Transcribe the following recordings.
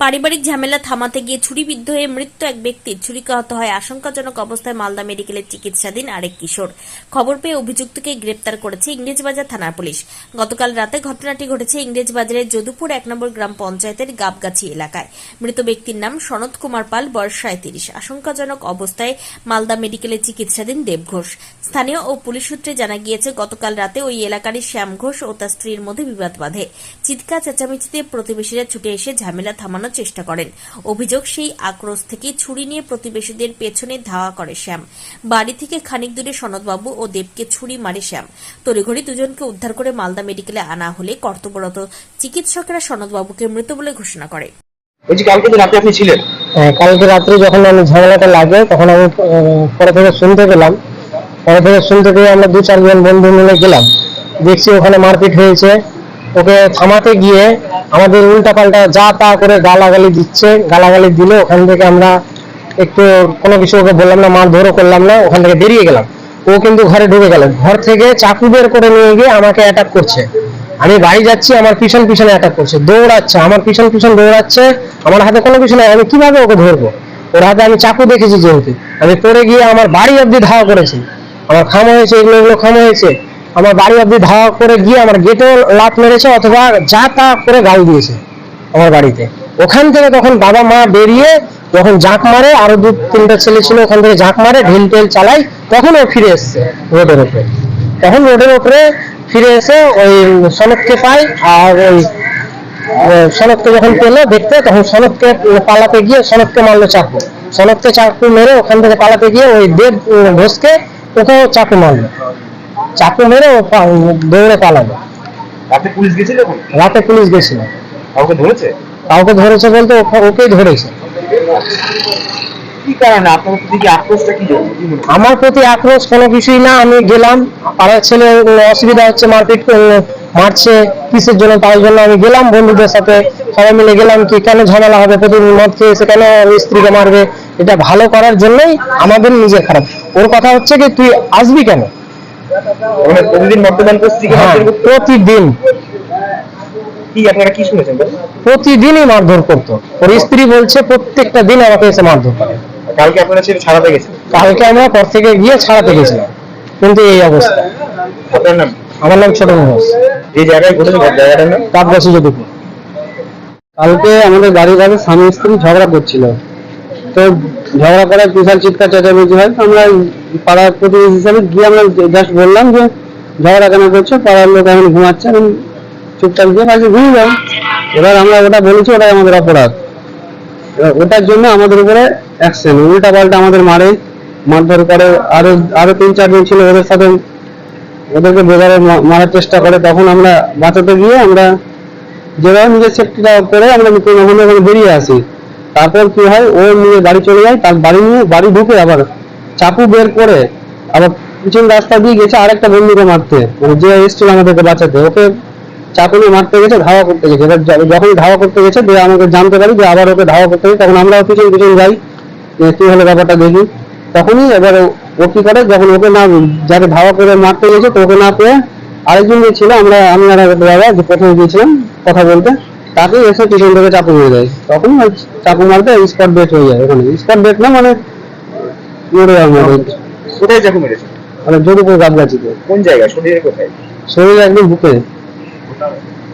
পারিবারিক ঝামেলা থামাতে গিয়ে ছুরিবিদ্ধ হয়ে মৃত্যু এক ব্যক্তির। ছুরিকাহত হয় আশঙ্কাজনক অবস্থায় মালদা মেডিকেলে চিকিৎসাধীন আরেক কিশোর। খবর পেয়ে অভিযুক্তকে গ্রেপ্তার করেছে ইংরেজবাজার থানার পুলিশ। গতকাল রাতে ঘটনাটি ঘটেছে ইংরেজবাজারের যদুপুর এক নম্বর গ্রাম পঞ্চায়েতের গাবগাছি এলাকায়। মৃত ব্যক্তির নাম সনৎ কুমার পাল, বয়স সাঁত্রিশ আশঙ্কাজনক অবস্থায় মালদা মেডিকেলে চিকিৎসাধীন দেব ঘোষ। স্থানীয় ও পুলিশ সূত্রে জানা গিয়েছে, গতকাল রাতে ওই এলাকারই শ্যাম ঘোষ ও তার স্ত্রীর মধ্যে বিবাদ বাঁধে। চিৎকার, চেঁচামেচিতে প্রতিবেশীরা ছুটে এসে ঝামেলা থামানোর চেষ্টা করেন। অভিযোগ সেই আক্রোশ থেকে ছুরি নিয়ে প্রতিবেশীদের পেছনে ধাওয়া করে শ্যাম। বাড়ি থেকে খানিক দূরে সনদবাবু ও দেবকে ছুরি মারে শ্যাম। তড়িঘড়ি দুজনকে উদ্ধার করে মালদা মেডিকেলে আনা হলে কর্তব্যরত চিকিৎসকেরা সনদবাবুকে মৃত বলে ঘোষণা করে। বলছি কালকে তো রাতে আপনি ছিলেন? হ্যাঁ, কালকে রাত্রে যখন আমি ঝামেলাটা লাগে তখন আমি পরে থেকে শুনতে পেলাম। পরে থেকে শুনতে পেয়ে আমরা দু চারজন বন্ধু মিলে গেলাম। দেখছি ওখানে মারপিট হয়েছে। ওকে থামাতে গিয়ে আমাদের উল্টাপাল্টা যা তা করে গালাগালি দিচ্ছে, গালাগালি দিলে ওখান থেকে আমরা একটু কোনো কিছু ওকে বললাম না, মারধরও করলাম না, ওখান থেকে বেরিয়ে গেলাম। ও কিন্তু ঘরে ঢুকে গেল। ঘর থেকে চাকু বের করে নিয়ে গিয়ে আমাকে অ্যাটাক করছে। আমি বাড়ি যাচ্ছি, আমার পিছন পিছনে অ্যাটাক করছে, দৌড়াচ্ছে, আমার পিছন পিছন দৌড়াচ্ছে, আমার হাতে কোনো কিছু নাই, আমি কীভাবে ওকে ধরবো? ওর হাতে আমি চাকু দেখেছি যেহেতু। আমি পড়ে গিয়ে আমার বাড়ি অব্দি ধাওয়া করেছি। আমার খামো হয়েছে, এগুলো এগুলো খামো হয়েছে। আমার বাড়ি অব্দি ধাওয়া করে গিয়ে আমার গেটেও লাত মেরেছে অথবা যা তা করে গাল দিয়েছে আমার বাড়িতে। ওখান থেকে তখন বাবা মা বেরিয়ে যখন জাঁক মারে, আরও দু তিনটা ছেলে ছিল, ওখান থেকে জাঁক মারে, ঢিল টেল চালাই তখন ও ফিরে এসছে রোডের উপরে। তখন রোডের উপরে ফিরে এসে ওই সনদকে পাই আর ওই সনককে যখন পেল দেখতে, তখন সনদকে পালাতে গিয়ে সনককে মারলো চাকু। সনককে চাকু মেরে ওখান থেকে পালাতে গিয়ে ওই দেব ঘোষকে ওকেও চাকু মারলো। চাকু মেরে ও দৌড়ে পালালো। রাতে পুলিশ গেছিল রাতে পুলিশ গেছিল। কাউকে ধরেছে? কাউকে ধরেছে বলতে ওকেই ধরেছে। কি কারণে? আপনার প্রতি আক্রোশটা কি জন্য কি? আমার প্রতি আক্রোশ কোনো কিছুই না আমি গেলাম। পাড়ার ছেলে অসুবিধা হচ্ছে মারপিট মারছে কিসের জন্য তাই জন্য আমি গেলাম বন্ধুদের সাথে সবাই মিলে গেলাম কি কেন ঝামেলা হবে প্রতিদিন মদ খেয়ে এসে কেন স্ত্রীকে মারবে? এটা ভালো করার জন্যই আমাদের নিজে খারাপ। ওর কথা হচ্ছে কি তুই আসবি কেন? মানে প্রতিদিন বর্তমান পত্রিকা হ্যাঁ প্রতিদিন। কি আপনারা কি শুনেছেন প্রতিদিনই মারধর করতো। ওর স্ত্রী বলছে প্রত্যেকটা দিন আমাকে এসে মারধর করে। কালকে আপনারা ছেলে ছাড়াতে গেছেন কালকে আমরা পর থেকে গিয়ে ছাড়াতে গেছিলাম। কিন্তু এই অবস্থা। আপনার নাম? আমার নাম ছোট ঘোষ যে জায়গায় ঘটেছে জায়গাটার নাম? কাপগাছি যদি কালকে আমাদের বাড়ির আগে স্বামী স্ত্রী ঝগড়া করছিল। তো ঝগড়া করে বিশাল চিৎকার চেঁচামেচি হয়। তো আমরা পাড়ার প্রতিনিধি হিসাবে গিয়ে আমরা জাস্ট বললাম যে, ঝগড়া কেন করছ? পাড়ার লোক এখন ঘুমাচ্ছে, এখন চুপচাপ গিয়ে কাছে ঘুমিয়ে যাও। এবার আমরা ওটা বলেছি, ওটাই আমাদের অপরাধ। এবার ওটার জন্য আমাদের উপরে অ্যাকশন উল্টা পাল্টা আমাদের মারে, মারধর করে। আরও আরও তিন চারজন ছিল ওদের সাথে। ওদেরকে বেগারে মারার চেষ্টা করে। তখন আমরা বাঁচাতে গিয়ে আমরা যেভাবে নিজের সেফটিটা করে আমরা কোনো বেরিয়ে আসি তারপর কি হয়? ও নিয়ে বাড়ি চলে যায়, তার বাড়ি নিয়ে বাড়ি ঢুকে আবার চাকু বের করে আবার পিছন রাস্তা দিয়ে গেছে আরেকটা বন্ধুকে মারতে। যে এসেছিল আমাদেরকে বাঁচাতে, ওকে চাকু নিয়ে মারতে গেছে, ধাওয়া করতে গেছে। এবার যখন ধাওয়া করতে গেছে, দিয়ে আমাকে জানতে পারি যে আবার ওকে ধাওয়া করতে গেছে। তখন আমরাও পিছন পিছন যাই কি হলো ব্যাপারটা দেখি। তখনই এবার ও- কি করে? যখন ওকে না যাকে ধাওয়া করে মারতে গেছে, তো ওকে না পেয়ে আরেকজন যে ছিল, আমরা আমি আর দাদা যে প্রথমে গিয়েছিলাম কথা বলতে তাকে এসে পিছন থেকে চাকু মেরে দেয়। তখন চাকু মারতে স্পট ডেট হয়ে যায় ওখানে। স্পট ডেট না মানে মরে কোথায় চাকু মেরেছে? মানে কোন জায়গায় শরীরে কোথায়? শরীর একদম বুকে।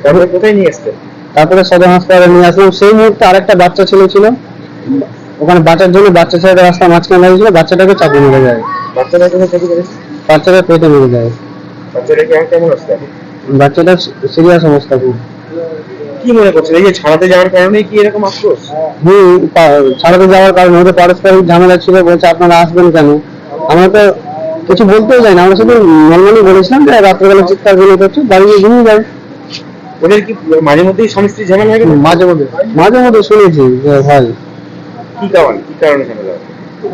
তারপরে কোথায় নিয়ে এসছেন তারপরে সদর হাসপাতালে নিয়ে আসলাম সেই মুহূর্তে আরেকটা বাচ্চা ছেলে ছিল। ওখানে বাচ্চার জন্য বাচ্চা ছেলেটা রাস্তা মাঝখানে লাগিয়েছিল বাচ্চাটাকে চাকু মেরে যায় চাকু মেরেছে? বাচ্চাটা পেটে মেরে যায় বাচ্চারা কেমন এখন? বাচ্চাটা সিরিয়াস অবস্থা খুব। কি মনে করছেন? এই যে ছাড়াতে যাওয়ার কারণে কি এরকম আক্রোশ হুম ছাড়াতে যাওয়ার কারণে ওদের পারস্পরিক ঝামেলা ছিল বলছে আপনারা আসবেন কেন? আমরা তো কিছু বলতেও যাই না আমরা শুধু নর্মালি বলেছিলাম যে রাত্রেবেলা চিৎকারগুলো করছে বাড়ি গিয়ে ঘুমিয়ে যায়। ওদের কি মাঝে মধ্যেই স্বামী স্ত্রী ঝামেলা হয়ে মাঝে মধ্যে মাঝে মধ্যে শুনেছি যে হয়। কি কারণ? কি কারণে ঝামেলা?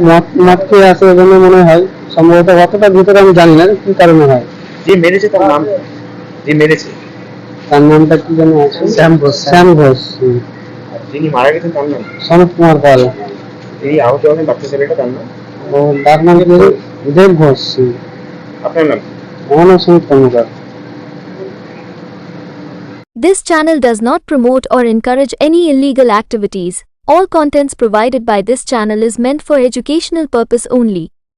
মদ মদ খেয়ে আসে জন্য মনে হয় সম্ভবত অতটা ভিতরে আমি জানি না কি কারণে হয়। যে মেরেছে তার নাম? যে মেরেছে? তার নামটা কি যেন আছে শ্যাম ঘোষ শ্যাম ঘোষ হুম। আর যিনি মারা গেছেন তার নাম কি? সনৎ কুমার পাল যিনি আহত হলেন বাচ্চা ছেলেটা তার নাম ও তার নাম কি দেব ঘোষ হুম। আপনার নাম কি? আমার নাম সনৎ কর্মকার This channel does not promote or encourage any illegal activities. All contents provided by this channel is meant for educational purpose only.